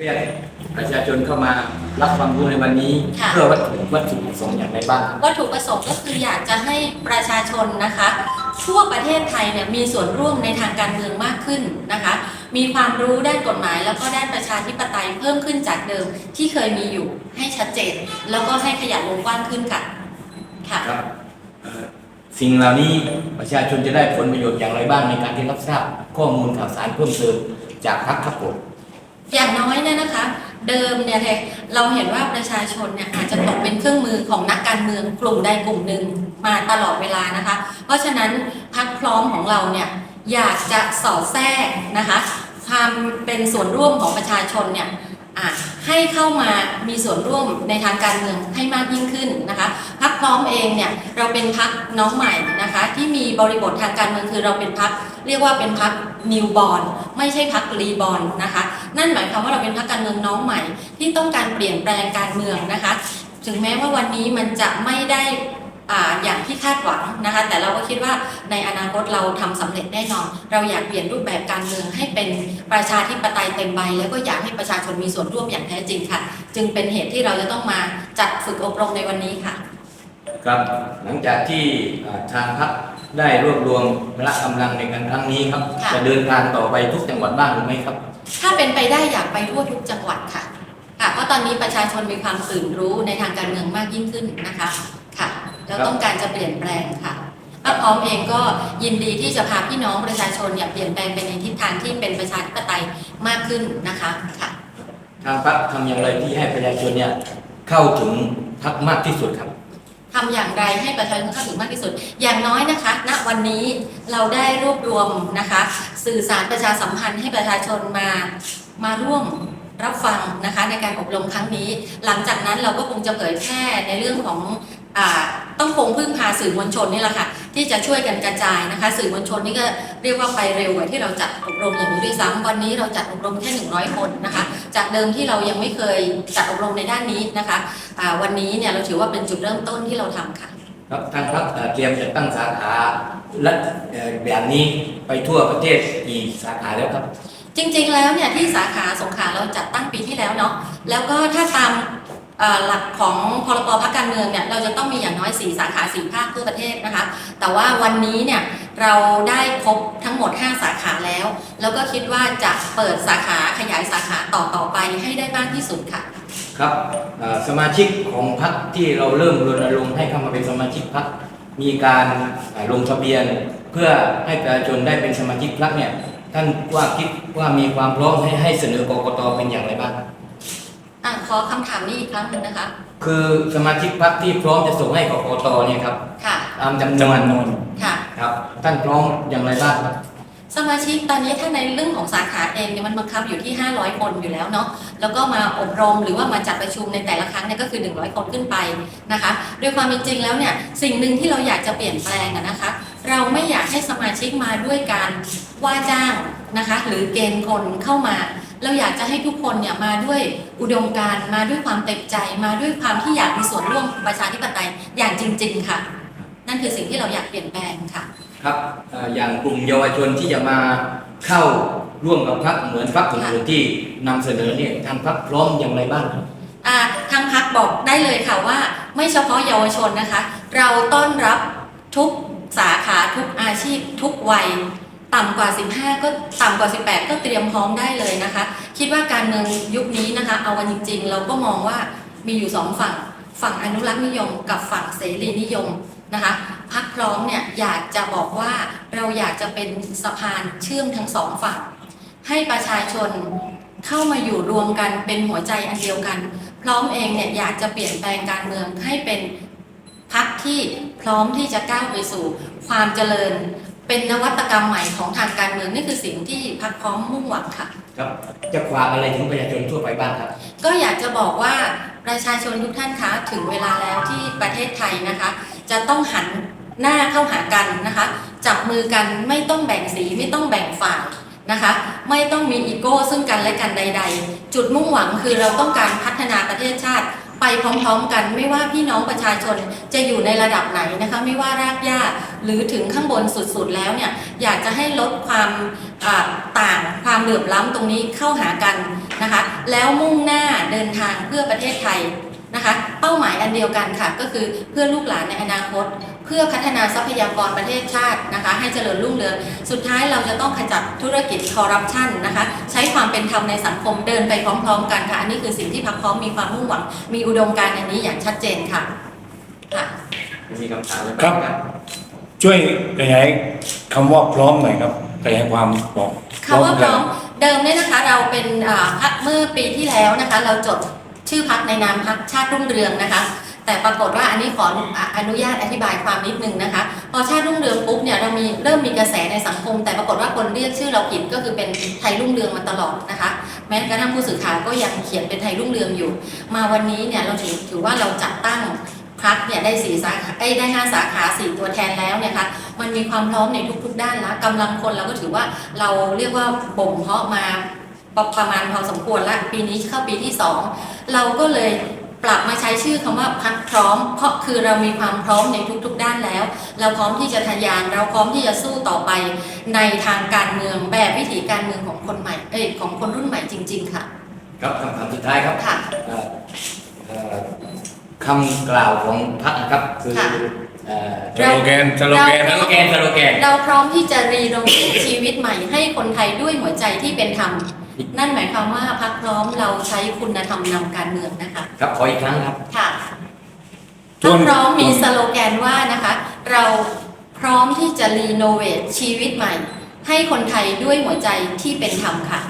เรียกประชาชนเข้ามารับความรู้ในวันนี้ ค่ะ เพื่อวัตถุวัตถุประสงค์อย่างไรบ้างครับวัตถุประสงค์ก็คืออยากจะให้ประชาชนนะคะทั่วประเทศไทยเนี่ยมีส่วนร่วมในทางการเมืองมากขึ้นนะคะ มีความรู้ด้านกฎหมาย แล้วก็ด้านประชาธิปไตยเพิ่มขึ้นจากเดิมที่เคยมีอยู่ให้ชัดเจน แล้วก็ให้ขยายวงกว้างขึ้นค่ะค่ะ ครับเอ่อสิ่งเหล่านี้ประชาชนจะได้ผลประโยชน์อย่างไรบ้างในการที่รับทราบข้อมูลข่าวสารเพิ่มเติมจากพรรคครับผม อย่างน้อยเนี่ยนะคะ เดิมเนี่ยเราเห็นว่าประชาชนเนี่ยอาจจะตกเป็นเครื่องมือของนักการเมืองกลุ่มใดกลุ่มหนึ่งมาตลอดเวลานะคะ เพราะฉะนั้นพักพร้อมของเราเนี่ยอยากจะสอดแทรกนะคะความเป็นส่วนร่วมของประชาชนเนี่ยให้เข้ามามีส่วนร่วมในทางการเมืองให้มากยิ่งขึ้นนะคะพักพร้อมเองเนี่ยเราเป็นพักน้องใหม่นะคะที่มีบริบททางการเมืองคือเราเป็นพักเรียกว่าเป็นพักนิวบอลไม่ใช่พักรีบอลนะคะ นั่นหมายความว่าเราเป็นพรรคการเมืองน้องใหม่ ที่ต้องการเปลี่ยนแปลงการเมืองนะคะ ถึงแม้ว่าวันนี้มันจะไม่ได้อ่าอย่างที่คาดหวังนะคะ แต่เราก็คิดว่าในอนาคตเราทำสำเร็จแน่นอน เราอยากเปลี่ยนรูปแบบการเมืองให้เป็นประชาธิปไตยเต็มใบ แล้วก็อยากให้ประชาชนมีส่วนร่วมอย่างแท้จริงค่ะ จึงเป็นเหตุที่เราจะต้องมาจัดฝึกอบรมในวันนี้ค่ะ ครับหลังจากที่เอ่อทางพรรคได้รวบรวมพละกำลังในการครั้งนี้ครับค่ะจะเดินทางต่อไปทุกจังหวัดบ้างหรือไม่ครับ ถ้าเป็นไปได้อยากไปทั่วทุกจังหวัดค่ะค่ะ เพราะตอนนี้ประชาชนมีความตื่นรู้ในทางการเมืองมากยิ่งขึ้นนะคะค่ะแล้วต้องการจะเปลี่ยนแปลงค่ะป้าพร้อมเองก็ยินดีที่จะพาพี่น้องประชาชนเนี่ยเปลี่ยนแปลงไปในทิศทางที่เป็นประชาธิปไตยมากขึ้นนะคะค่ะทางพรรคทำอย่างไรที่ให้ประชาชนเนี่ยเข้าถึงพรรคมากที่สุดครับ ทำอย่างไรให้ประชาชนเข้าถึงมากที่สุด อย่างน้อยนะคะ ณ วันนี้เราได้รวบรวมนะคะ สื่อสารประชาสัมพันธ์ให้ประชาชนมา มาร่วมรับฟังนะคะในการอบรมครั้งนี้ หลังจากนั้นเราก็คงจะเผยแพร่ในเรื่องของอต้องคงพึ่งพาสื่อมวลชนนี่แหละค่ะ ที่จะช่วยกันกระจายนะคะ สื่อมวลชนนี่ก็เรียกว่าไปเร็วกว่าที่เราจัดอบรมอย่างนี้ด้วยซ้ำวันนี้เราจัดอบรมแค่ 100 คนนะคะ จากเดิมที่เรายังไม่เคยจัดอบรมในด้านนี้นะคะอ่าวันนี้เนี่ยเราถือว่าเป็นจุดเริ่มต้นที่เราทำค่ะครับทางพรรคเอ่อเตรียมจะตั้งสาขาและเอ่อแบบนี้ไปทั่วประเทศกี่สาขาแล้วครับ จริงๆแล้วเนี่ยที่สาขาสงขลาเราจัดตั้งปีที่แล้วเนาะแล้วก็ถ้าตามเอ่อ หลักของพรบพักการเมืองเนี่ยเราจะต้องมีอย่างน้อย4สาขา4ภาคทั่วประเทศนะคะ แต่ว่าวันนี้เนี่ยเราได้ครบทั้งหมด 5 สาขาแล้ว แล้วก็คิดว่าจะเปิดสาขาขยายสาขาต่อต่อไปให้ได้มากที่สุดค่ะ ครับสมาชิกของพรรคที่เราเริ่มรณรงค์ให้เข้ามาเป็นสมาชิกพรรคมีการลงทะเบียน เพื่อให้ประชาชนได้เป็นสมาชิกพรรคเนี่ยท่านว่าคิดว่ามีความพร้อมให้ให้เสนอกกตเป็นอย่างไรบ้างครับ อะขอคำถามนี้อีกครั้งหนึ่งนะคะ คือสมาชิกพรรคที่พร้อมจะส่งให้กกตเนี่ยครับค่ะ ตามจำนวนค่ะ ครับ ท่านพร้อมอย่างไรบ้างครับ สมาชิกตอนนี้ถ้าในเรื่องของสาขาเองเนี่ยมันบังคับอยู่ที่ 500 คนอยู่แล้วเนาะแล้วก็มาอบรมหรือว่ามาจัดประชุมในแต่ละครั้งเนี่ยก็คือ 100 คนขึ้นไปนะคะโดยความเป็นจริงแล้วเนี่ยสิ่งหนึ่งที่เราอยากจะเปลี่ยนแปลงอะนะคะ เราไม่อยากให้สมาชิกมาด้วยการว่าจ้างนะคะ หรือเกณฑ์คนเข้ามา เราอยากจะให้ทุกคนเนี่ยมาด้วยอุดมการณ์มาด้วยความเต็มใจ มาด้วยความที่อยากมีส่วนร่วมประชาธิปไตยอย่างจริง ๆ ค่ะ นั่นคือสิ่งที่เราอยากเปลี่ยนแปลงค่ะ ครับเอ่ออย่างกลุ่มเยาวชนที่จะมาเข้าร่วมกับพรรคเหมือนพรรคอื่นๆที่นำเสนอเนี่ยทางพรรคพร้อมอย่างไรบ้างครับ อ่าทางพักบอกได้เลยค่ะว่า ไม่เฉพาะเยาวชนนะคะ เราต้อนรับทุกสาขาทุกอาชีพ ทุกวัย ต่ำกว่า 15 ก็ต่ำกว่า 18 ก็เตรียมพร้อมได้เลยนะคะ คิดว่าการเมืองยุคนี้นะคะ เอาวันจริง ๆ เราก็มองว่ามีอยู่สองฝั่ง ฝั่งอนุรักษ์นิยม กับฝั่งเสรีนิยมนะคะพักพร้อมเนี่ยอยากจะบอกว่าเราอยากจะเป็นสะพานเชื่อมทั้งสองฝั่ง ให้ประชาชนเข้ามาอยู่รวมกันเป็นหัวใจอันเดียวกัน พร้อมเองเนี่ยอยากจะเปลี่ยนแปลงการเมืองให้เป็นพักที่พร้อมที่จะก้าวไปสู่ความเจริญ เป็นนวัตกรรมใหม่ของทางการเมืองนี่คือสิ่งที่พักพร้อมมุ่งหวังค่ะ ครับจะฝากอะไรถึงประชาชนทั่วไปบ้างครับ ก็อยากจะบอกว่าประชาชนทุกท่านคะถึงเวลาแล้วที่ประเทศไทยนะคะ จะต้องหันหน้าเข้าหากันนะคะ จับมือกันไม่ต้องแบ่งสีไม่ต้องแบ่งฝ่ายนะคะ ไม่ต้องมีอีโก้ซึ่งกันและกันใด ๆ จุดมุ่งหวังคือเราต้องการพัฒนาประเทศชาติ ไปพร้อมๆ กันไม่ว่าพี่น้องประชาชนจะอยู่ในระดับไหนนะคะไม่ว่ารากหญ้าหรือถึงข้างบนสุดๆแล้วเนี่ยอยากจะให้ลดความต่างความเหลื่อมล้ำตรงนี้เข้าหากันนะคะแล้วมุ่งหน้าเดินทางเพื่อประเทศไทยนะคะเป้าหมายอันเดียวกันค่ะก็คือเพื่อลูกหลานในอนาคต พื่อพัฒนาทรัพยากรประเทศชาตินะคะให้เจริญรุ่งเรือง สุดท้ายเราจะต้องขจัดธุรกิจคอร์รัปชันนะคะใช้ความเป็นธรรมในสังคมเดินไปพร้อมๆกันค่ะ อันนี้คือสิ่งที่พักพร้อมมีความมุ่งหวัง มีอุดมการณ์อันนี้อย่างชัดเจนค่ะค่ะมีคำถามไหมครับ ช่วยขยายคำว่าพร้อมหน่อยครับขยายความบอกคำว่าพร้อมกันเดิมเนี่ยนะคะเราเป็นอ่าพักเมื่อปีที่แล้วนะคะ เราจดชื่อพักในนามพักชาติรุ่งเรืองนะคะ แต่ปรากฏว่าอันนี้ขออนุญาตอธิบายความนิดนึงนะคะ พอชาติรุ่งเรืองปุ๊บเนี่ยเรามีเริ่มมีกระแสในสังคม แต่ปรากฏว่าคนเรียกชื่อเราผิดก็คือเป็นไทยรุ่งเรืองมาตลอดนะคะ แม้กระทั่งผู้สื่อข่าวก็ยังเขียนเป็นไทยรุ่งเรืองอยู่ มาวันนี้เนี่ยเราถือถือว่าเราจัดตั้งพักเนี่ยได้สี่สาขาได้ห้าสาขาสี่ตัวแทนแล้วเนี่ยค่ะมันมีความพร้อมในทุก ๆ ด้านแล้วกำลังคนเราก็ถือว่าเราเรียกว่าบ่มเพาะมาประประมาณพอสมควรละปีนี้เข้าปีที่สองเราก็เลย ปรับมาใช้ชื่อคำว่าพักพร้อม เพราะคือเรามีความพร้อมในทุกๆ ด้านแล้ว เราพร้อมที่จะทะยาน เราพร้อมที่จะสู้ต่อไปในทางการเมืองแบบวิถีการเมืองของคนใหม่เอ้ยของคนรุ่นใหม่จริง ๆ ค่ะ ครับคำถามสุดท้ายครับค่ะเอ่อเอ่อคำกล่าวของพรรคนะครับคือค่ะเอ่อสโลแกนสโลแกนสนะโลแกนสโลแกน เราพร้อมที่จะรีโนเวทชีวิตใหม่ให้คนไทยด้วยหัวใจที่เป็นธรรม นั่นหมายความว่าพักพร้อมเราใช้คุณธรรมนำการเมืองนะคะครับขออีกครั้งครับ ค่ะส่พัวนกพร้อมมีสโลแกนว่านะคะ เราพร้อมที่จะรีโนเวทชีวิตใหม่ ให้คนไทยด้วยหัวใจที่เป็นธรรมค่ะ